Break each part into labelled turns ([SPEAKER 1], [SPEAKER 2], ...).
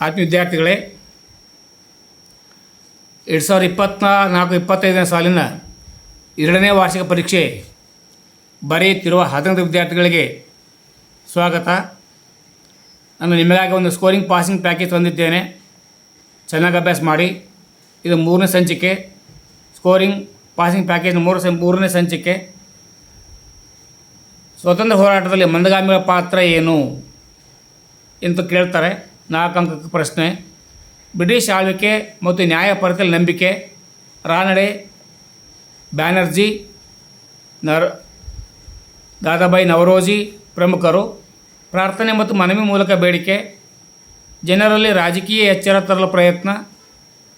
[SPEAKER 1] ಆತ್ಮೀಯ ವಿದ್ಯಾರ್ಥಿಗಳೇ, ಎರಡು ಸಾವಿರದ ಇಪ್ಪತ್ತ ನಾಲ್ಕು ಇಪ್ಪತ್ತೈದನೇ ಸಾಲಿನ ಎರಡನೇ ವಾರ್ಷಿಕ ಪರೀಕ್ಷೆ ಬರೆಯುತ್ತಿರುವ ಹದಿನೈದು ವಿದ್ಯಾರ್ಥಿಗಳಿಗೆ ಸ್ವಾಗತ. ನಾನು ನಿಮಗಾಗಿ ಒಂದು ಸ್ಕೋರಿಂಗ್ ಪಾಸಿಂಗ್ ಪ್ಯಾಕೇಜ್ ತಂದಿದ್ದೇನೆ. ಚೆನ್ನಾಗಿ ಅಭ್ಯಾಸ ಮಾಡಿ. ಇದು ಮೂರನೇ ಸಂಚಿಕೆ. ಸ್ಕೋರಿಂಗ್ ಪಾಸಿಂಗ್ ಪ್ಯಾಕೇಜ್ ಮೂರು ಸಂ, ಮೂರನೇ ಸಂಚಿಕೆ. ಸ್ವತಂತ್ರ ಹೋರಾಟದಲ್ಲಿ ಮಂದಗಾಮಿಗಳ ಪಾತ್ರ ಏನು ಎಂದು ಕೇಳ್ತಾರೆ. ನಾಲ್ಕು ಅಂಕಕ್ಕೆ ಪ್ರಶ್ನೆ. ಬ್ರಿಟಿಷ್ ಆಳ್ವಿಕೆ ಮತ್ತು ನ್ಯಾಯಪರತೆಯಲ್ಲಿ ನಂಬಿಕೆ. ರಾನಡೆ, ಬ್ಯಾನರ್ಜಿ, ನರ್ ದಾದಾಬಾಯಿ ನವರೋಜಿ ಪ್ರಮುಖರು. ಪ್ರಾರ್ಥನೆ ಮತ್ತು ಮನವಿ ಮೂಲಕ ಬೇಡಿಕೆ. ಜನರಲ್ಲಿ ರಾಜಕೀಯ ಎಚ್ಚರ ತರಲು ಪ್ರಯತ್ನ.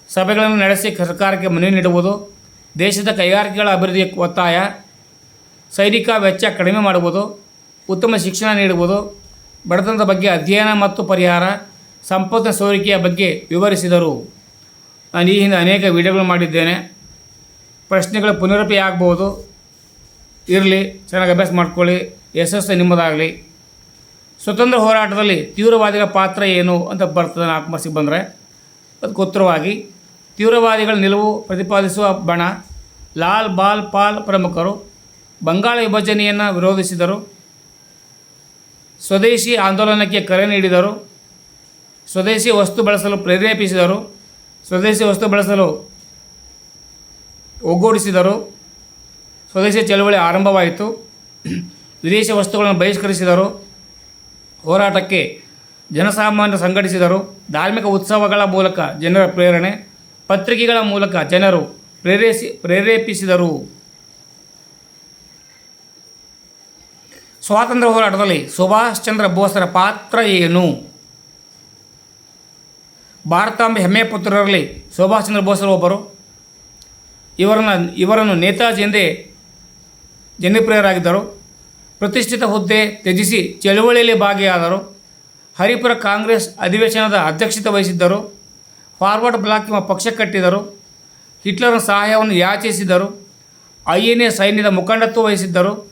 [SPEAKER 1] ಸಭೆಗಳನ್ನು ನಡೆಸಿ ಸರ್ಕಾರಕ್ಕೆ ಮನವಿ ನೀಡುವುದು. ದೇಶದ ಕೈಗಾರಿಕೆಗಳ ಅಭಿವೃದ್ಧಿಗೆ ಒತ್ತಾಯ. ಸೈನಿಕ ವೆಚ್ಚ ಕಡಿಮೆ ಮಾಡುವುದು. ಉತ್ತಮ ಶಿಕ್ಷಣ ನೀಡುವುದು. ಬಡತನದ ಬಗ್ಗೆ ಅಧ್ಯಯನ ಮತ್ತು ಪರಿಹಾರ. ಸಂಪತ್ತಿನ ಸೋರಿಕೆಯ ಬಗ್ಗೆ ವಿವರಿಸಿದರು. ನಾನು ಈ ಹಿಂದೆ ಅನೇಕ ವಿಡಿಯೋಗಳು ಮಾಡಿದ್ದೇನೆ. ಪ್ರಶ್ನೆಗಳು ಪುನರಪಿ ಆಗ್ಬೋದು. ಇರಲಿ, ಚೆನ್ನಾಗಿ ಅಭ್ಯಾಸ ಮಾಡ್ಕೊಳ್ಳಿ. ಯಶಸ್ಸು ನಿಮ್ಮದಾಗಲಿ. ಸ್ವತಂತ್ರ ಹೋರಾಟದಲ್ಲಿ ತೀವ್ರವಾದಿಗಳ ಪಾತ್ರ ಏನು ಅಂತ ಬರ್ತದೆ ನಾಲ್ಕು ಮಾರ್ಕ್ಸಿಗೆ ಬಂದರೆ. ಅದಕ್ಕೆ ಉತ್ತರವಾಗಿ, ತೀವ್ರವಾದಿಗಳ ನಿಲುವು ಪ್ರತಿಪಾದಿಸುವ ಬಣ ಲಾಲ್ ಬಾಲ್ ಪಾಲ್ ಪ್ರಮುಖರು ಬಂಗಾಳ ವಿಭಜನೆಯನ್ನು ವಿರೋಧಿಸಿದರು. ಸ್ವದೇಶಿ ಆಂದೋಲನಕ್ಕೆ ಕರೆ ನೀಡಿದರು. ಸ್ವದೇಶಿ ವಸ್ತು ಬಳಸಲು ಪ್ರೇರೇಪಿಸಿದರು, ಸ್ವದೇಶಿ ವಸ್ತು ಬಳಸಲು ಒಗ್ಗೂಡಿಸಿದರು, ಸ್ವದೇಶಿ ಚಳವಳಿ ಆರಂಭವಾಯಿತು, ವಿದೇಶಿ ವಸ್ತುಗಳನ್ನು ಬಹಿಷ್ಕರಿಸಿದರು, ಹೋರಾಟಕ್ಕೆ ಜನಸಾಮಾನ್ಯರು ಸಂಘಟಿಸಿದರು, ಧಾರ್ಮಿಕ ಉತ್ಸವಗಳ ಮೂಲಕ ಜನರ ಪ್ರೇರಣೆ, ಪತ್ರಿಕೆಗಳ ಮೂಲಕ ಜನರು ಪ್ರೇರೇಸಿ, ಪ್ರೇರೇಪಿಸಿದರು. ಸ್ವಾತಂತ್ರ್ಯ ಹೋರಾಟದಲ್ಲಿ ಸುಭಾಷ್ ಚಂದ್ರ ಬೋಸರ ಪಾತ್ರ ಏನು? ಭಾರತಾಂಬೆ ಹೆಮ್ಮೆಯ ಪುತ್ರರಲ್ಲಿ ಸುಭಾಷ್ ಚಂದ್ರ ಬೋಸರು ಒಬ್ಬರು. ಇವರನ್ನು ಇವರನ್ನು ನೇತಾಜಿ ಎಂದೇ ಜನಪ್ರಿಯರಾಗಿದ್ದರು. ಪ್ರತಿಷ್ಠಿತ ಹುದ್ದೆ ತ್ಯಜಿಸಿ ಚಳುವಳಿಯಲ್ಲಿ ಭಾಗಿಯಾದರು. ಹರಿಪುರ ಕಾಂಗ್ರೆಸ್ ಅಧಿವೇಶನದ ಅಧ್ಯಕ್ಷತೆ ವಹಿಸಿದ್ದರು. ಫಾರ್ವರ್ಡ್ ಬ್ಲಾಕ್ ಎಂಬ ಪಕ್ಷ ಕಟ್ಟಿದರು ಹಿಟ್ಲರ್ನ ಸಹಾಯವನ್ನು ಯಾಚಿಸಿದರು ಐ ಎನ್ ಎ ಸೈನ್ಯದ ಮುಖಂಡತ್ವ ವಹಿಸಿದ್ದರು.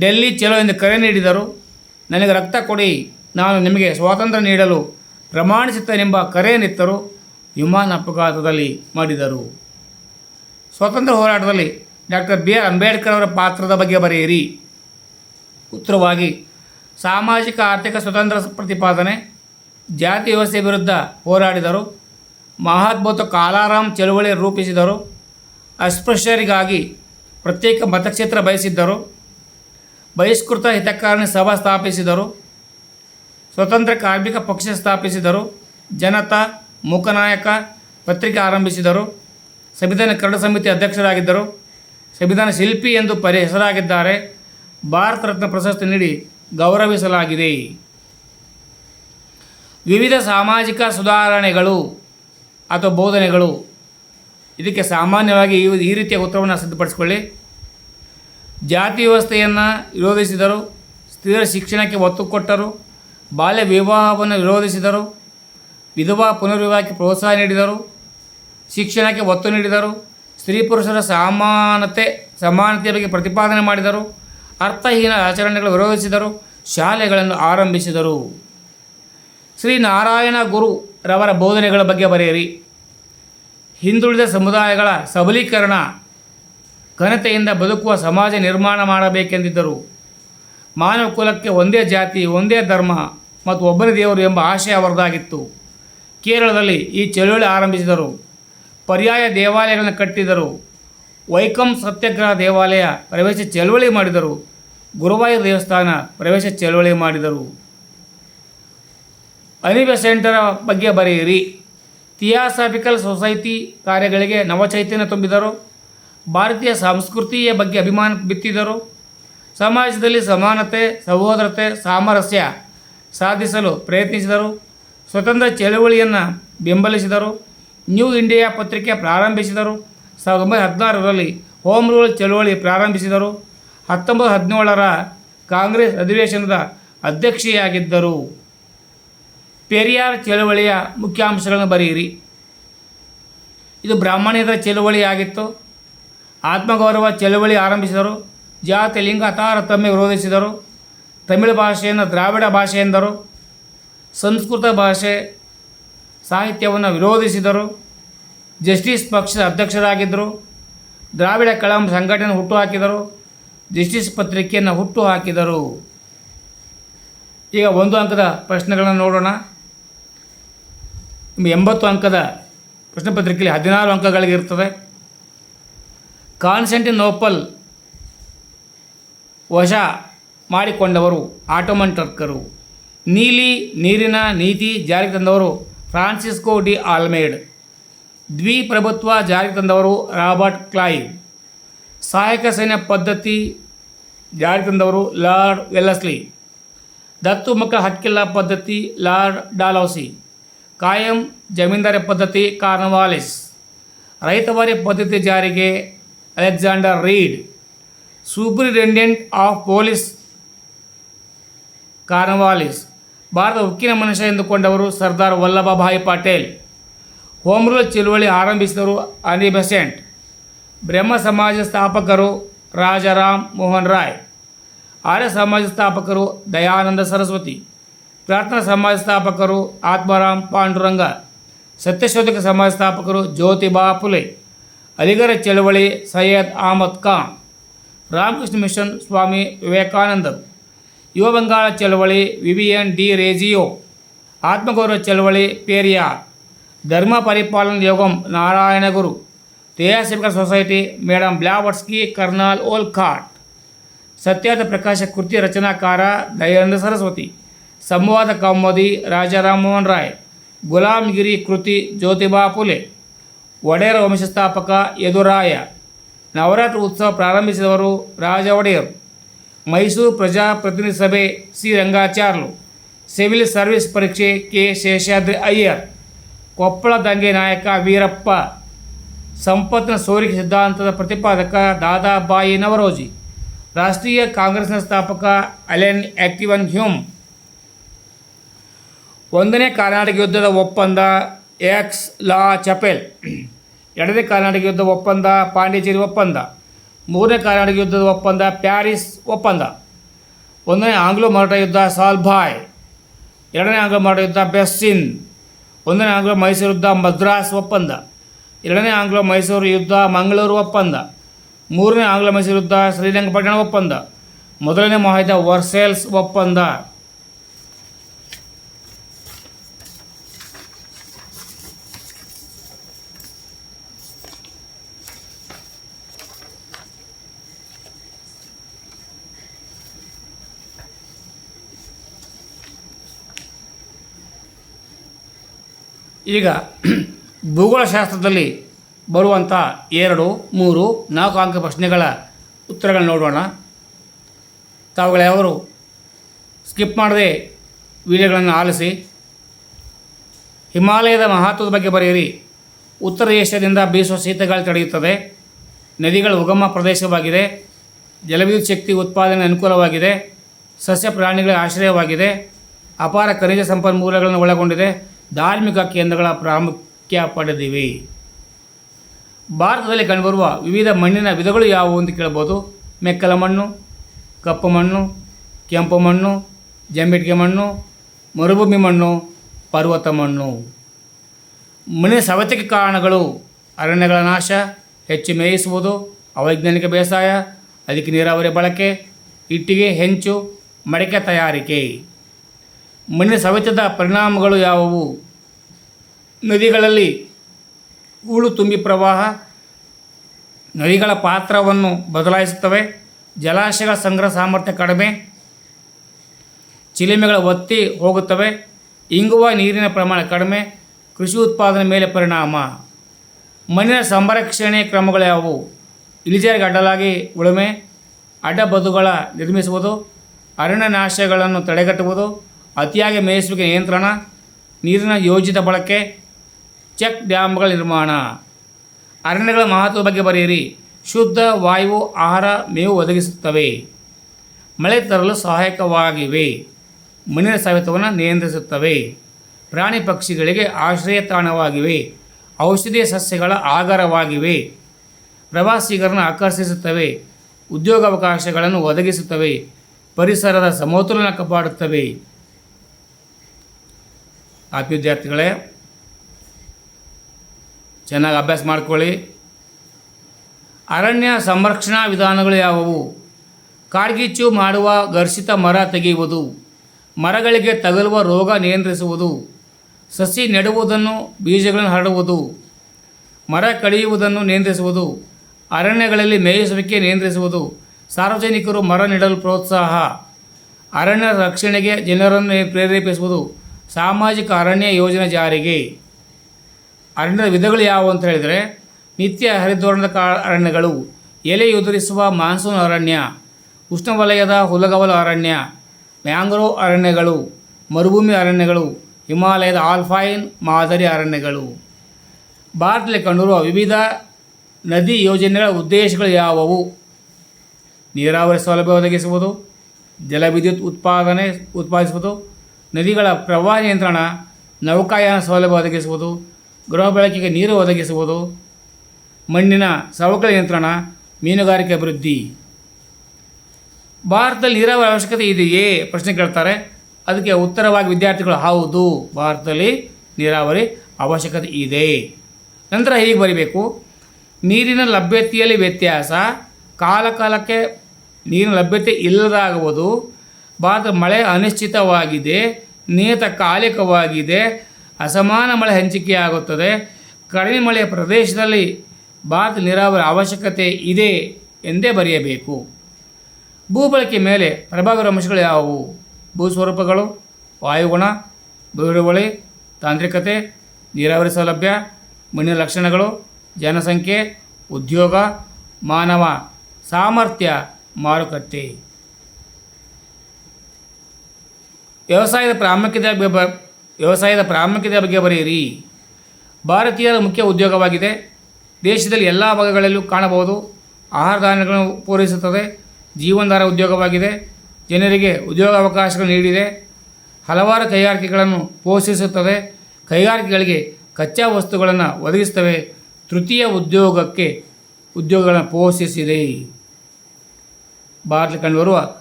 [SPEAKER 1] ಡೆಲ್ಲಿ ಚಲೋ ಎಂದು ಕರೆ ನೀಡಿದರು. ನನಗೆ ರಕ್ತ ಕೊಡಿ. ನಾನು ನಿಮಗೆ ಸ್ವಾತಂತ್ರ್ಯ ನೀಡಲು ಪ್ರಮಾಣಿಸುತ್ತೇನೆಂಬ ಕರೆಯನ್ನಿತ್ತರು ವಿಮಾನ ಅಪಘಾತದಲ್ಲಿ ಮಾಡಿದರು. ಸ್ವಾತಂತ್ರ್ಯ ಹೋರಾಟದಲ್ಲಿ ಡಾಕ್ಟರ್ ಬಿ ಆರ್ ಅಂಬೇಡ್ಕರ್ ಅವರ ಪಾತ್ರದ ಬಗ್ಗೆ ಬರೆಯಿರಿ. ಉತ್ತರವಾಗಿ, ಸಾಮಾಜಿಕ ಆರ್ಥಿಕ ಸ್ವತಂತ್ರ ಪ್ರತಿಪಾದನೆ, ಜಾತಿ ವ್ಯವಸ್ಥೆ ವಿರುದ್ಧ ಹೋರಾಡಿದರು, ಮಹಾದ್ಭುತ ಕಾಲಾರಾಮ್ ಚಳುವಳಿ ರೂಪಿಸಿದರು, ಅಸ್ಪೃಶ್ಯರಿಗಾಗಿ ಪ್ರತ್ಯೇಕ ಮತಕ್ಷೇತ್ರ ಬಯಸಿದ್ದರು, ಬಹಿಷ್ಕೃತ ಹಿತಕಾರಣಿ ಸಭಾ ಸ್ಥಾಪಿಸಿದರು ಸ್ವತಂತ್ರ ಕಾರ್ಮಿಕ ಪಕ್ಷ ಸ್ಥಾಪಿಸಿದರು. ಜನತಾ ಮೂಕನಾಯಕ ಪತ್ರಿಕೆ ಆರಂಭಿಸಿದರು. ಸಂವಿಧಾನ ಕರಡ ಸಮಿತಿ ಅಧ್ಯಕ್ಷರಾಗಿದ್ದರು. ಸಂವಿಧಾನ ಶಿಲ್ಪಿ ಎಂದು ಪರಿ ಹೆಸರಾಗಿದ್ದಾರೆ. ಭಾರತ ರತ್ನ ಪ್ರಶಸ್ತಿ ನೀಡಿ ಗೌರವಿಸಲಾಗಿದೆ. ವಿವಿಧ ಸಾಮಾಜಿಕ ಸುಧಾರಣೆಗಳು ಅಥವಾ ಬೋಧನೆಗಳು. ಇದಕ್ಕೆ ಸಾಮಾನ್ಯವಾಗಿ ಈ ಈ ರೀತಿಯ ಉತ್ತರವನ್ನು ಸಿದ್ಧಪಡಿಸಿಕೊಳ್ಳಿ. ಜಾತಿ ವ್ಯವಸ್ಥೆಯನ್ನು ವಿರೋಧಿಸಿದರು. ಸ್ಥಿರ ಶಿಕ್ಷಣಕ್ಕೆ ಒತ್ತು ಕೊಟ್ಟರು. ಬಾಲ್ಯ ವಿವಾಹವನ್ನು ವಿರೋಧಿಸಿದರು. ವಿಧವಾ ಪುನರ್ವಿವಾಹಕ್ಕೆ ಪ್ರೋತ್ಸಾಹ ನೀಡಿದರು. ಶಿಕ್ಷಣಕ್ಕೆ ಒತ್ತು ನೀಡಿದರು. ಸ್ತ್ರೀ ಪುರುಷರ ಸಮಾನತೆ, ಸಮಾನತೆಯ ಬಗ್ಗೆ ಪ್ರತಿಪಾದನೆ ಮಾಡಿದರು. ಅರ್ಥಹೀನ ಆಚರಣೆಗಳು ವಿರೋಧಿಸಿದರು. ಶಾಲೆಗಳನ್ನು ಆರಂಭಿಸಿದರು. ಶ್ರೀ ನಾರಾಯಣ ಗುರು ರವರ ಬೋಧನೆಗಳ ಬಗ್ಗೆ ಬರೆಯಿರಿ. ಹಿಂದುಳಿದ ಸಮುದಾಯಗಳ ಸಬಲೀಕರಣ, ಘನತೆಯಿಂದ ಬದುಕುವ ಸಮಾಜ ನಿರ್ಮಾಣ ಮಾಡಬೇಕೆಂದಿದ್ದರು. ಮಾನವ ಕುಲಕ್ಕೆ ಒಂದೇ ಜಾತಿ, ಒಂದೇ ಧರ್ಮ. ಮತ್ತು ಒಬ್ಬನೇ ದೇವರು ಎಂಬ ಆಶಯ ಅವರದಾಗಿತ್ತು. ಕೇರಳದಲ್ಲಿ ಈ ಚಳುವಳಿ ಆರಂಭಿಸಿದರು. ಪರ್ಯಾಯ ದೇವಾಲಯಗಳನ್ನು ಕಟ್ಟಿದರು. ವೈಕಂ ಸತ್ಯಾಗ್ರಹ ದೇವಾಲಯ ಪ್ರವೇಶ ಚಳುವಳಿ ಮಾಡಿದರು. ಗುರುವಾಯೂರು ದೇವಸ್ಥಾನ ಪ್ರವೇಶ ಚಳುವಳಿ ಮಾಡಿದರು. ಅನಿಬೆ ಸೆಂಟರ ಬಗ್ಗೆ ಬರೆಯಿರಿ. ಥಿಯಾಸಾಫಿಕಲ್ ಸೊಸೈಟಿ ಕಾರ್ಯಗಳಿಗೆ ನವಚೈತನ್ಯ ತುಂಬಿದರು. ಭಾರತೀಯ ಸಂಸ್ಕೃತಿಯ ಬಗ್ಗೆ ಅಭಿಮಾನ ಬಿತ್ತಿದರು. ಸಮಾಜದಲ್ಲಿ ಸಮಾನತೆ, ಸಹೋದರತೆ, ಸಾಮರಸ್ಯ ಸಾಧಿಸಲು ಪ್ರಯತ್ನಿಸಿದರು. ಸ್ವತಂತ್ರ ಚಳವಳಿಯನ್ನು ಬೆಂಬಲಿಸಿದರು. ನ್ಯೂ ಇಂಡಿಯಾ ಪತ್ರಿಕೆ ಪ್ರಾರಂಭಿಸಿದರು. ಸಾವಿರದ ಒಂಬೈನೂರ ಹದಿನಾರರಲ್ಲಿ ಹೋಮ್ ರೂಲ್ ಚಳುವಳಿ ಪ್ರಾರಂಭಿಸಿದರು. ಹತ್ತೊಂಬತ್ತು ಹದಿನೇಳರ ಕಾಂಗ್ರೆಸ್ ಅಧಿವೇಶನದ ಅಧ್ಯಕ್ಷೆಯಾಗಿದ್ದರು. ಪೆರಿಯಾರ್ ಚಳುವಳಿಯ ಮುಖ್ಯಾಂಶಗಳನ್ನು ಬರೆಯಿರಿ. ಇದು ಬ್ರಾಹ್ಮಣ್ಯದ ಚಳುವಳಿಯಾಗಿತ್ತು. ಆತ್ಮಗೌರವ ಚಳುವಳಿ ಆರಂಭಿಸಿದರು. ಜಾತಿ ಲಿಂಗ ತಾರತಮ್ಯ ವಿರೋಧಿಸಿದರು. ತಮಿಳು ಭಾಷೆಯನ್ನು ದ್ರಾವಿಡ ಭಾಷೆ ಎಂದರು. ಸಂಸ್ಕೃತ ಭಾಷೆ ಸಾಹಿತ್ಯವನ್ನು ವಿರೋಧಿಸಿದರು. ಜಸ್ಟಿಸ್ ಪಕ್ಷದ ಅಧ್ಯಕ್ಷರಾಗಿದ್ದರು. ದ್ರಾವಿಡ ಕಳಂ ಸಂಘಟನೆ ಹುಟ್ಟುಹಾಕಿದರು. ಜಸ್ಟಿಸ್ ಪತ್ರಿಕೆಯನ್ನು ಹುಟ್ಟು ಹಾಕಿದರು ಈಗ ಒಂದು ಅಂಕದ ಪ್ರಶ್ನೆಗಳನ್ನು ನೋಡೋಣ. ಎಂಬತ್ತು ಅಂಕದ ಪ್ರಶ್ನೆ ಪತ್ರಿಕೆಯಲ್ಲಿ ಹದಿನಾರು ಅಂಕಗಳಿಗಿರ್ತದೆ ಕಾನ್ಸ್ಟೆಂಟಿನೋಪಲ್ ವಶ ಮಾಡಿಕೊಂಡವರು ಆಟೋಮನ್ ಟರ್ಕರು ನೀಲಿ, ನೀರಿನ ನೀತಿ ಜಾರಿಗೆ ತಂದವರು ಫ್ರಾನ್ಸಿಸ್ಕೋ ಡಿ ಆಲ್ಮೇಡ್. ದ್ವಿಪ್ರಭುತ್ವ ಜಾರಿಗೆ ತಂದವರು ರಾಬರ್ಟ್ ಕ್ಲೈವ್. ಸಹಾಯಕ ಸೈನ್ಯ ಪದ್ಧತಿ ಜಾರಿಗೆ ತಂದವರು ಲಾರ್ಡ್ ವೆಲ್ಲಸ್ಲಿ. ದತ್ತು ಮಕ್ಕಳ ಹಕ್ಕಿಲ್ಲ ಪದ್ಧತಿ ಲಾರ್ಡ್ ಡಾಲೌಸಿ. ಕಾಯಂ ಜಮೀನ್ದಾರಿ ಪದ್ಧತಿ ಕಾರ್ನವಾಲಿಸ್. ರೈತವಾರಿ ಪದ್ಧತಿ ಜಾರಿಗೆ Alexander Read. Superintendent of police Cornwallis. Bharat ಉಕ್ಕಿನ ಮನುಷ್ಯ ಎಂದುಕೊಂಡವರು ಸರ್ದಾರ್ ವಲ್ಲಭಭಾಯಿ ಪಟೇಲ್. ಹೋಮ್ ರೂಲ್ ಚಳುವಳಿ ಆರಂಭಿಸಿದವರು ಅನಿ ಬೆಸೆಂಟ್. ಬ್ರಹ್ಮ ಸಮಾಜ ಸ್ಥಾಪಕರು ರಾಜಾರಾಮ್ ಮೋಹನ್ ರಾಯ್. ಆರ್ಯ ಸಮಾಜ ಸ್ಥಾಪಕರು ದಯಾನಂದ ಸರಸ್ವತಿ. ಪ್ರಾರ್ಥನಾ ಸಮಾಜ ಸ್ಥಾಪಕರು ಆತ್ಮಾರಾಮ್ ಪಾಂಡುರಂಗ. ಸತ್ಯಶೋಧಕ ಸಮಾಜ ಸ್ಥಾಪಕರು ಜ್ಯೋತಿಬಾ ಫುಲೆ. ಅಲಿಗರ ಚಳವಳಿ ಸೈಯದ್ ಅಹಮದ್ ಖಾನ್. ರಾಮಕೃಷ್ಣ ಮಿಷನ್ ಸ್ವಾಮಿ ವಿವೇಕಾನಂದರು. ಯುವ ಬಂಗಾಳ ಚಳವಳಿ ವಿವಿಯನ್ ಡಿ ರೇಜಿಯೋ ಆತ್ಮಗೌರವ ಚಳವಳಿ ಪೇರಿಯಾರ್ ಧರ್ಮ ಪರಿಪಾಲನಾ ಯೋಗಂ Narayanaguru ತೇಜಸ್ವಿಕರ society madam Blavatsky colonel Olcott ಸತ್ಯಾದ ಪ್ರಕಾಶ ಕೃತಿ ರಚನಾಕಾರ ದಯಾನಂದ ಸರಸ್ವತಿ ಸಂವಾದ ಕೌಮುದಿ ರಾಜಾರಾಮ್ ಮೋಹನ್ ರಾಯ್ ಗುಲಾಮ್ಗಿರಿ ಕೃತಿ ಜ್ಯೋತಿಬಾ ಫುಲೆ ಒಡೆಯರ ವಂಶಸ್ಥಾಪಕ ಯದುರಾಯ ನವರಾತ್ರಿ ಉತ್ಸವ ಪ್ರಾರಂಭಿಸಿದವರು ರಾಜ ಒಡೆಯರು Mysuru Praja Pratinidhi Sabha C Rangacharlu civil service ಪರೀಕ್ಷೆ ಕೆ. ಶೇಷಾದ್ರಿ ಅಯ್ಯರ್. ಕೊಪ್ಪಳ ದಂಗೆ ನಾಯಕ ವೀರಪ್ಪ. ಸಂಪತ್ತಿನ ಸೋರಿಕೆ ಸಿದ್ಧಾಂತದ ಪ್ರತಿಪಾದಕ ದಾದಾಬಾಯಿ ನವರೋಜಿ. ರಾಷ್ಟ್ರೀಯ ಕಾಂಗ್ರೆಸ್ನ ಸ್ಥಾಪಕ ಅಲೆನ್ ಆಕ್ಟಿವನ್ ಹ್ಯೂಮ್. ಒಂದನೇ ಕರ್ನಾಟಕ ಯುದ್ಧದ ಒಪ್ಪಂದ ಎಕ್ಸ್ ಲಾ ಚಪೆಲ್. ಎರಡನೇ ಕರ್ನಾಟಕ ಯುದ್ಧ ಒಪ್ಪಂದ ಪಾಂಡಿಚೇರಿ ಒಪ್ಪಂದ. ಮೂರನೇ ಕರ್ನಾಟಕ ಯುದ್ಧದ ಒಪ್ಪಂದ, ಪ್ಯಾರಿಸ್ ಒಪ್ಪಂದ. ಒಂದನೇ ಆಂಗ್ಲೋ ಮರಾಠ ಯುದ್ಧ, ಸಾಲ್ಭಾಯ್. ಎರಡನೇ ಆಂಗ್ಲೋ ಮರಾಠ ಯುದ್ಧ, ಬೆಸ್ಸಿನ್. ಒಂದನೇ ಆಂಗ್ಲೋ ಮೈಸೂರು ಯುದ್ಧ, ಮದ್ರಾಸ್ ಒಪ್ಪಂದ. ಎರಡನೇ ಆಂಗ್ಲೋ ಮೈಸೂರು ಯುದ್ಧ, ಮಂಗಳೂರು ಒಪ್ಪಂದ. ಮೂರನೇ ಆಂಗ್ಲ ಮೈಸೂರು ಯುದ್ಧ ಶ್ರೀರಂಗಪಟ್ಟಣ ಒಪ್ಪಂದ. ಮೊದಲನೇ ಮಹಾಯುದ್ಧ ವರ್ಸೆಲ್ಸ್ ಒಪ್ಪಂದ. ಈಗ ಭೂಗೋಳಶಾಸ್ತ್ರದಲ್ಲಿ ಬರುವಂಥ ಎರಡು, ಮೂರು, ನಾಲ್ಕು ಅಂಕ ಪ್ರಶ್ನೆಗಳ ಉತ್ತರಗಳನ್ನು ನೋಡೋಣ. ತಾವುಗಳ್ಯಾವರು ಸ್ಕಿಪ್ ಮಾಡದೆ ವಿಡಿಯೋಗಳನ್ನು ಆಲಿಸಿ. ಹಿಮಾಲಯದ ಮಹತ್ವದ ಬಗ್ಗೆ ಬರೆಯಿರಿ. ಉತ್ತರ ಏಷ್ಯಾದಿಂದ ಬೀಸುವ ಶೀತಗಾಳಿ ತಡೆಯುತ್ತದೆ. ನದಿಗಳ ಉಗಮ ಪ್ರದೇಶವಾಗಿದೆ. ಜಲವಿದ್ಯುತ್ ಶಕ್ತಿ ಉತ್ಪಾದನೆ ಅನುಕೂಲವಾಗಿದೆ. ಸಸ್ಯ ಪ್ರಾಣಿಗಳ ಆಶ್ರಯವಾಗಿದೆ. ಅಪಾರ ಖನಿಜ ಸಂಪನ್ಮೂಲಗಳನ್ನು ಒಳಗೊಂಡಿದೆ. ಧಾರ್ಮಿಕ ಕೇಂದ್ರಗಳ ಪ್ರಾಮುಖ್ಯ ಪಡೆದಿವೆ. ಭಾರತದಲ್ಲಿ ಕಂಡುಬರುವ ವಿವಿಧ ಮಣ್ಣಿನ ವಿಧಗಳು ಯಾವುವು ಅಂತ ಕೇಳ್ಬೋದು. ಮೆಕ್ಕಲ ಮಣ್ಣು, ಕಪ್ಪು ಮಣ್ಣು, ಕೆಂಪು ಮಣ್ಣು ಜಂಬಿಟ್ಟಿಗೆ ಮಣ್ಣು, ಮರುಭೂಮಿ ಮಣ್ಣು, ಪರ್ವತ ಮಣ್ಣು. ಮಣ್ಣಿನ ಸವೆತಕ್ಕೆ ಕಾರಣಗಳು ಅರಣ್ಯಗಳ ನಾಶ, ಹೆಚ್ಚು ಮೇಯಿಸುವುದು, ಅವೈಜ್ಞಾನಿಕ ಬೇಸಾಯ, ಅಧಿಕ ನೀರಾವರಿ ಬಳಕೆ, ಇಟ್ಟಿಗೆ, ಹೆಂಚು, ಮಡಿಕೆ ತಯಾರಿಕೆ. ಮಣ್ಣಿನ ಸವೆತದ ಪರಿಣಾಮಗಳು ಯಾವುವು? ನದಿಗಳಲ್ಲಿ ಹೂಳು ತುಂಬಿ ಪ್ರವಾಹ, ನದಿಗಳ ಪಾತ್ರವನ್ನು ಬದಲಾಯಿಸುತ್ತವೆ, ಜಲಾಶಯಗಳ ಸಂಗ್ರಹ ಸಾಮರ್ಥ್ಯ ಕಡಿಮೆ, ಚಿಲಿಮೆಗಳ ಒತ್ತಿ ಹೋಗುತ್ತವೆ, ಇಂಗುವ ನೀರಿನ ಪ್ರಮಾಣ ಕಡಿಮೆ, ಕೃಷಿ ಉತ್ಪಾದನೆ ಮೇಲೆ ಪರಿಣಾಮ. ಮಣ್ಣಿನ ಸಂರಕ್ಷಣೆ ಕ್ರಮಗಳು ಯಾವುವು? ಇಳಿಜಾರಿಗೆ ಅಡ್ಡಲಾಗಿ ಉಳುಮೆ ಅಡ್ಡಬದುಗಳ ನಿರ್ಮಿಸುವುದು ಅರಣ್ಯ ನಾಶಗಳನ್ನು ತಡೆಗಟ್ಟುವುದು ಅತಿಯಾಗಿ ಮೇಯಿಸುವಿಕೆ ನಿಯಂತ್ರಣ, ನೀರಿನ ಯೋಜಿತ ಬಳಕೆ, ಚೆಕ್ ಡ್ಯಾಮ್ಗಳ ನಿರ್ಮಾಣ. ಅರಣ್ಯಗಳ ಮಹತ್ವದ ಬಗ್ಗೆ ಬರೆಯಿರಿ. ಶುದ್ಧ ವಾಯು, ಆಹಾರ, ಮೇವು ಒದಗಿಸುತ್ತವೆ. ಮಳೆ ತರಲು ಸಹಾಯಕವಾಗಿವೆ. ಮಣ್ಣಿನ ಸವೆತವನ್ನು ನಿಯಂತ್ರಿಸುತ್ತವೆ. ಪ್ರಾಣಿ ಪಕ್ಷಿಗಳಿಗೆ ಆಶ್ರಯ ತಾಣವಾಗಿವೆ. ಔಷಧೀಯ ಸಸ್ಯಗಳ ಆಗರವಾಗಿವೆ. ಪ್ರವಾಸಿಗರನ್ನು ಆಕರ್ಷಿಸುತ್ತವೆ. ಉದ್ಯೋಗಾವಕಾಶಗಳನ್ನು ಒದಗಿಸುತ್ತವೆ. ಪರಿಸರದ ಸಮತೋಲನ ಕಾಪಾಡುತ್ತವೆ. ಆತ್ಮ ವಿದ್ಯಾರ್ಥಿಗಳೇ ಚೆನ್ನಾಗಿ ಅಭ್ಯಾಸ ಮಾಡ್ಕೊಳ್ಳಿ. ಅರಣ್ಯ ಸಂರಕ್ಷಣಾ ವಿಧಾನಗಳು ಯಾವುವು? ಕಾಡ್ಗಿಚ್ಚು ಮಾಡುವ ಘರ್ಷಿತ ಮರ ತೆಗೆಯುವುದು, ಮರಗಳಿಗೆ ತಗಲುವ ರೋಗ ನಿಯಂತ್ರಿಸುವುದು, ಸಸಿ ನೆಡುವುದನ್ನು ಬೀಜಗಳನ್ನು ಹರಡುವುದು, ಮರ ಕಡಿಯುವುದನ್ನು ನಿಯಂತ್ರಿಸುವುದು, ಅರಣ್ಯಗಳಲ್ಲಿ ಮೇಯಿಸುವಿಕೆ ನಿಯಂತ್ರಿಸುವುದು, ಸಾರ್ವಜನಿಕರು ಮರ ನೆಡಲು ಪ್ರೋತ್ಸಾಹ, ಅರಣ್ಯ ರಕ್ಷಣೆಗೆ ಜನರನ್ನು ಪ್ರೇರೇಪಿಸುವುದು ಸಾಮಾಜಿಕ ಅರಣ್ಯ ಯೋಜನೆ ಜಾರಿಗೆ. ಅರಣ್ಯದ ವಿಧಗಳು ಯಾವುವು ಅಂತ ಹೇಳಿದರೆ, ನಿತ್ಯ ಹರಿದ್ವರ್ಣದ ಕಾ ಅರಣ್ಯಗಳು, ಎಲೆ ಉದುರಿಸುವ ಮಾನ್ಸೂನ್ ಅರಣ್ಯ, ಉಷ್ಣವಲಯದ ಹುಲಗವಲು ಅರಣ್ಯ, ಮ್ಯಾಂಗ್ರೋವ್ ಅರಣ್ಯಗಳು, ಮರುಭೂಮಿ ಅರಣ್ಯಗಳು, ಹಿಮಾಲಯದ ಆಲ್ಫೈನ್ ಮಾದರಿ ಅರಣ್ಯಗಳು. ಭಾರತದಲ್ಲಿ ಕಂಡುಬರುವ ವಿವಿಧ ನದಿ ಯೋಜನೆಗಳ ಉದ್ದೇಶಗಳು ಯಾವುವು? ನೀರಾವರಿ ಸೌಲಭ್ಯ ಒದಗಿಸುವುದು, ಜಲವಿದ್ಯುತ್ ಉತ್ಪಾದನೆ ಉತ್ಪಾದಿಸುವುದು ನದಿಗಳ ಪ್ರವಾಹ ನಿಯಂತ್ರಣ, ನೌಕಾಯಾನ ಸೌಲಭ್ಯ ಒದಗಿಸುವುದು, ಗೃಹ ಬಳಕೆಗೆ ನೀರು ಒದಗಿಸುವುದು, ಮಣ್ಣಿನ ಸವಕಳಿ ನಿಯಂತ್ರಣ, ಮೀನುಗಾರಿಕೆ ಅಭಿವೃದ್ಧಿ. ಭಾರತದಲ್ಲಿ ನೀರಾವರಿ ಅವಶ್ಯಕತೆ ಇದೆಯೇ? ಪ್ರಶ್ನೆ ಕೇಳ್ತಾರೆ. ಅದಕ್ಕೆ ಉತ್ತರವಾಗಿ ವಿದ್ಯಾರ್ಥಿಗಳು, ಹೌದು, ಭಾರತದಲ್ಲಿ ನೀರಾವರಿ ಅವಶ್ಯಕತೆ ಇದೆ. ನಂತರ ಹೀಗೆ ಬರೀಬೇಕು. ನೀರಿನ ಲಭ್ಯತೆಯಲ್ಲಿ ವ್ಯತ್ಯಾಸ, ಕಾಲಕಾಲಕ್ಕೆ ನೀರಿನ ಲಭ್ಯತೆ ಇಲ್ಲದಾಗುವುದು ಭಾರತ ಮಳೆ ಅನಿಶ್ಚಿತವಾಗಿದೆ ನಿಯತಕಾಲಿಕವಾಗಿದೆ ಅಸಮಾನ ಮಳೆ ಹಂಚಿಕೆಯಾಗುತ್ತದೆ. ಕಡಿಮೆ ಮಳೆಯ ಪ್ರದೇಶದಲ್ಲಿ ಭಾರತ ನೀರಾವರಿ ಅವಶ್ಯಕತೆ ಇದೆ ಎಂದೇ ಬರೆಯಬೇಕು. ಭೂಬಳಕೆ ಮೇಲೆ ಪ್ರಭಾವ ಅಂಶಗಳು ಯಾವುವು? ಭೂಸ್ವರೂಪಗಳು ವಾಯುಗುಣ ಬಿಡುವಳಿ ತಾಂತ್ರಿಕತೆ, ನೀರಾವರಿ ಸೌಲಭ್ಯ, ಮಣ್ಣಿನ ಲಕ್ಷಣಗಳು, ಜನಸಂಖ್ಯೆ, ಉದ್ಯೋಗ, ಮಾನವ, ಸಾಮರ್ಥ್ಯ, ಮಾರುಕಟ್ಟೆ. ವ್ಯವಸಾಯದ ಪ್ರಾಮುಖ್ಯತೆ ಬಗ್ಗೆ ಬ- ವ್ಯವಸಾಯದ ಪ್ರಾಮುಖ್ಯತೆ ಬಗ್ಗೆ ಬರೆಯಿರಿ. ಭಾರತೀಯರ ಮುಖ್ಯ ಉದ್ಯೋಗವಾಗಿದೆ. ದೇಶದಲ್ಲಿ ಎಲ್ಲ ಭಾಗಗಳಲ್ಲೂ ಕಾಣಬಹುದು. ಆಹಾರ ಧಾನ್ಯಗಳನ್ನು ಪೂರೈಸುತ್ತದೆ. ಜೀವನಧಾರ ಉದ್ಯೋಗವಾಗಿದೆ. ಜನರಿಗೆ ಉದ್ಯೋಗ ಅವಕಾಶಗಳು ನೀಡಿದೆ. ಹಲವಾರು ಕೈಗಾರಿಕೆಗಳನ್ನು ಪೋಷಿಸುತ್ತದೆ. ಕೈಗಾರಿಕೆಗಳಿಗೆ ಕಚ್ಚಾ ವಸ್ತುಗಳನ್ನು ಒದಗಿಸುತ್ತವೆ. ತೃತೀಯ ಉದ್ಯೋಗಕ್ಕೆ ಉದ್ಯೋಗಗಳನ್ನು ಪೋಷಿಸಿದೆ. ಭಾರತದಲ್ಲಿ ಕಂಡುಬರುವ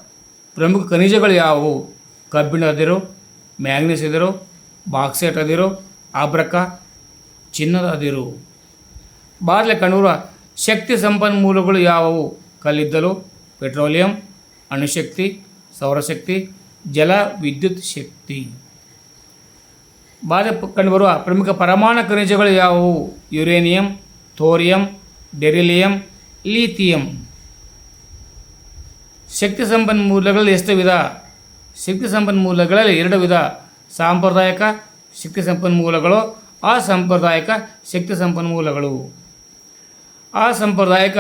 [SPEAKER 1] ಪ್ರಮುಖ ಖನಿಜಗಳು ಯಾವುವು? ಕಬ್ಬಿಣ ಅದಿರು ಮ್ಯಾಂಗ್ನೀಸ್ ಅದಿರು ಬಾಕ್ಸೈಟ್ ಅದಿರು ಆಬ್ರಕ ಚಿನ್ನದ ಅದಿರು ಭಾರತದಲ್ಲಿ ಕಂಡುಬರುವ ಶಕ್ತಿ ಸಂಪನ್ಮೂಲಗಳು ಯಾವುವು? ಕಲ್ಲಿದ್ದಲು, ಪೆಟ್ರೋಲಿಯಂ, ಅಣುಶಕ್ತಿ, ಸೌರಶಕ್ತಿ, ಜಲ ವಿದ್ಯುತ್ ಶಕ್ತಿ. ಭಾರತ ಕಂಡುಬರುವ ಪ್ರಮುಖ ಪರಮಾಣು ಖನಿಜಗಳು ಯಾವುವು? Uranium, thorium, beryllium, lithium. ಶಕ್ತಿ ಸಂಪನ್ಮೂಲಗಳು ಎಷ್ಟು ವಿಧ ಶಕ್ತಿ ಸಂಪನ್ಮೂಲಗಳಲ್ಲಿ ಎರಡು ವಿಧ. ಸಾಂಪ್ರದಾಯಿಕ ಶಕ್ತಿ ಸಂಪನ್ಮೂಲಗಳು, ಅಸಾಂಪ್ರದಾಯಿಕ ಶಕ್ತಿ ಸಂಪನ್ಮೂಲಗಳು. ಅಸಾಂಪ್ರದಾಯಿಕ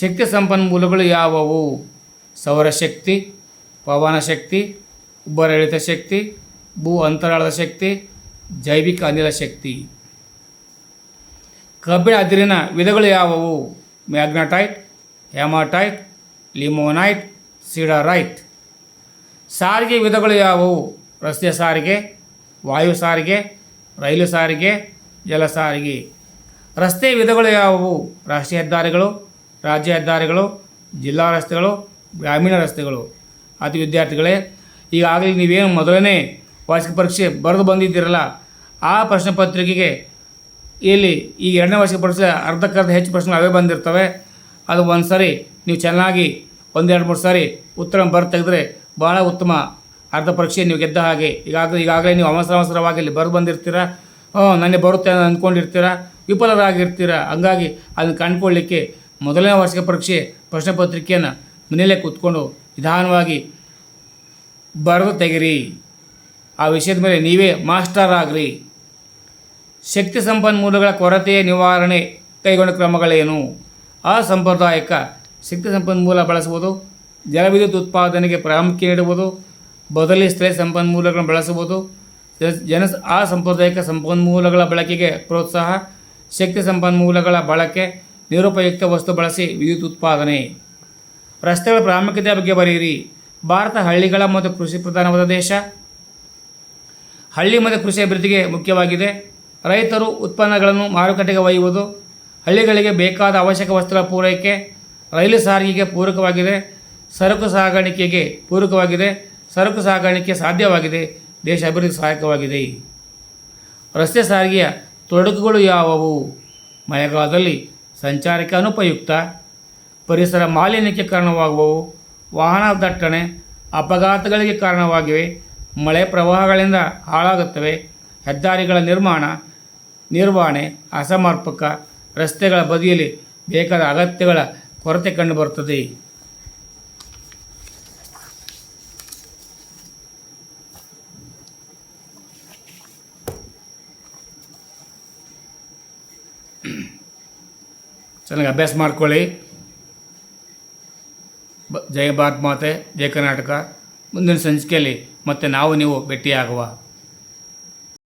[SPEAKER 1] ಶಕ್ತಿ ಸಂಪನ್ಮೂಲಗಳು ಯಾವುವು? ಸೌರಶಕ್ತಿ ಪವನ ಶಕ್ತಿ ಉಬ್ಬರಳಿತ ಶಕ್ತಿ ಭೂ ಅಂತರಾಳದ ಶಕ್ತಿ, ಜೈವಿಕ ಅನಿಲ ಶಕ್ತಿ. ಕಬ್ಬಿಣ ಅದಿರಿನ ವಿಧಗಳು ಯಾವುವು? Magnetite hematite limonite, siderite. ಸಾರಿಗೆ ವಿಧಗಳು ಯಾವುವು? ರಸ್ತೆ ಸಾರಿಗೆ, ವಾಯು ಸಾರಿಗೆ, ರೈಲು ಸಾರಿಗೆ, ಜಲ ಸಾರಿಗೆ. ರಸ್ತೆ ವಿಧಗಳು ಯಾವುವು? ರಾಷ್ಟ್ರೀಯ ಹೆದ್ದಾರಿಗಳು, ರಾಜ್ಯ ಹೆದ್ದಾರಿಗಳು, ಜಿಲ್ಲಾ ರಸ್ತೆಗಳು, ಗ್ರಾಮೀಣ ರಸ್ತೆಗಳು. ಅತಿ ವಿದ್ಯಾರ್ಥಿಗಳೇ, ಈಗಾಗಲೇ ನೀವೇನು ಮೊದಲನೇ ವಾರ್ಷಿಕ ಪರೀಕ್ಷೆ ಬರೆದು ಬಂದಿದ್ದೀರಲ್ಲ, ಆ ಪ್ರಶ್ನೆ ಪತ್ರಿಕೆಗೆ ಇಲ್ಲಿ ಈ ಎರಡನೇ ವಾರ್ಷಿಕ ಪರೀಕ್ಷೆ ಅರ್ಧಕ್ಕರ್ಧ ಹೆಚ್ಚು ಪ್ರಶ್ನೆಗಳು ಅವೇ ಬಂದಿರ್ತವೆ. ಅದು ಒಂದು ಸರಿ ನೀವು ಚೆನ್ನಾಗಿ ಒಂದೆರಡು ಮೂರು ಸಾರಿ ಉತ್ತರ ಬರೆದು ತೆಗೆದ್ರೆ ಭಾಳ ಉತ್ತಮ ಅರ್ಧ ಪರೀಕ್ಷೆ ನೀವು ಗೆದ್ದ ಹಾಗೆ. ಈಗಾಗಲೇ ಈಗಾಗಲೇ ನೀವು ಅವಸರ ಅವಸರವಾಗಿ ಇಲ್ಲಿ ಬರು ಬಂದಿರ್ತೀರ? ಹ್ಞೂ ನನಗೆ ಬರುತ್ತೆ ಅಂತ ಅಂದ್ಕೊಂಡಿರ್ತೀರ? ವಿಫಲರಾಗಿರ್ತೀರ? ಹಂಗಾಗಿ ಅದನ್ನು ಕಂಡುಕೊಳ್ಳಿಕ್ಕೆ ಮೊದಲನೇ ವಾರ್ಷಿಕ ಪರೀಕ್ಷೆ ಪ್ರಶ್ನೆ ಪತ್ರಿಕೆಯನ್ನು ಮನೆಯಲ್ಲೇ ಕೂತ್ಕೊಂಡು ನಿಧಾನವಾಗಿ ಬರೆದು ತೆಗಿರಿ. ಆ ವಿಷಯದ ಮೇಲೆ ನೀವೇ ಮಾಸ್ಟರ್ ಆಗ್ರಿ. ಶಕ್ತಿ ಸಂಪನ್ಮೂಲಗಳ ಕೊರತೆಯ ನಿವಾರಣೆ ಕೈಗೊಂಡ ಕ್ರಮಗಳೇನು? ಅಸಾಂಪ್ರದಾಯಿಕ ಶಕ್ತಿ ಸಂಪನ್ಮೂಲ ಬಳಸುವುದು ಜಲವಿದ್ಯುತ್ ಉತ್ಪಾದನೆಗೆ ಪ್ರಾಮುಖ್ಯ ನೀಡುವುದು, ಬದಲಿ ಸ್ಥಳೀಯ ಸಂಪನ್ಮೂಲಗಳನ್ನು ಬಳಸುವುದು, ಜನ- ಆ ಸಾಂಪ್ರದಾಯಿಕ ಸಂಪನ್ಮೂಲಗಳ ಬಳಕೆಗೆ ಪ್ರೋತ್ಸಾಹ, ಶಕ್ತಿ ಸಂಪನ್ಮೂಲಗಳ ಬಳಕೆ, ನಿರುಪಯುಕ್ತ ವಸ್ತು ಬಳಸಿ ವಿದ್ಯುತ್ ಉತ್ಪಾದನೆ. ರಸ್ತೆಗಳ ಪ್ರಾಮುಖ್ಯತೆಯ ಬಗ್ಗೆ ಬರೆಯಿರಿ. ಭಾರತ ಹಳ್ಳಿಗಳ ಮತ್ತು ಕೃಷಿ ಪ್ರಧಾನವಾದ ದೇಶ. ಹಳ್ಳಿ ಮತ್ತು ಕೃಷಿ ಅಭಿವೃದ್ಧಿಗೆ ಮುಖ್ಯವಾಗಿದೆ. ರೈತರು ಉತ್ಪನ್ನಗಳನ್ನು ಮಾರುಕಟ್ಟೆಗೆ ಒಯ್ಯುವುದು, ಹಳ್ಳಿಗಳಿಗೆ ಬೇಕಾದ ಅವಶ್ಯಕ ವಸ್ತುಗಳ ಪೂರೈಕೆ, ರೈಲು ಸಾರಿಗೆಗೆ ಪೂರಕವಾಗಿದೆ. ಸರಕು ಸಾಗಾಣಿಕೆಗೆ ಪೂರಕವಾಗಿದೆ. ಸರಕು ಸಾಗಾಣಿಕೆ ಸಾಧ್ಯವಾಗಿದೆ. ದೇಶ ಅಭಿವೃದ್ಧಿ ಸಹಾಯಕವಾಗಿದೆ. ರಸ್ತೆ ಸಾರಿಗೆಯ ತೊಡಕುಗಳು ಯಾವುವು? ಮಳೆಗಾಲದಲ್ಲಿ ಸಂಚಾರಕ್ಕೆ ಅನುಪಯುಕ್ತ. ಪರಿಸರ ಮಾಲಿನ್ಯಕ್ಕೆ ಕಾರಣವಾಗುವವು. ವಾಹನ ದಟ್ಟಣೆ ಅಪಘಾತಗಳಿಗೆ ಕಾರಣವಾಗಿವೆ. ಮಳೆ ಪ್ರವಾಹಗಳಿಂದ ಹಾಳಾಗುತ್ತವೆ. ಹೆದ್ದಾರಿಗಳ ನಿರ್ಮಾಣ, ನಿರ್ವಹಣೆ ಅಸಮರ್ಪಕ. ರಸ್ತೆಗಳ ಬದಿಯಲ್ಲಿ ಬೇಕಾದ ಅಗತ್ಯಗಳ ಕೊರತೆ ಕಂಡುಬರುತ್ತದೆ. ಚೆನ್ನಾಗಿ ಅಭ್ಯಾಸ ಮಾಡ್ಕೊಳ್ಳಿ. ಬ ಜಯ ಭಾರತ್ ಮಾತೆ ಜಯ ಕರ್ನಾಟಕ. ಮುಂದಿನ ಸಂಚಿಕೆಯಲ್ಲಿ ಮತ್ತೆ ನಾವು ನೀವು ಭೇಟಿಯಾಗುವ.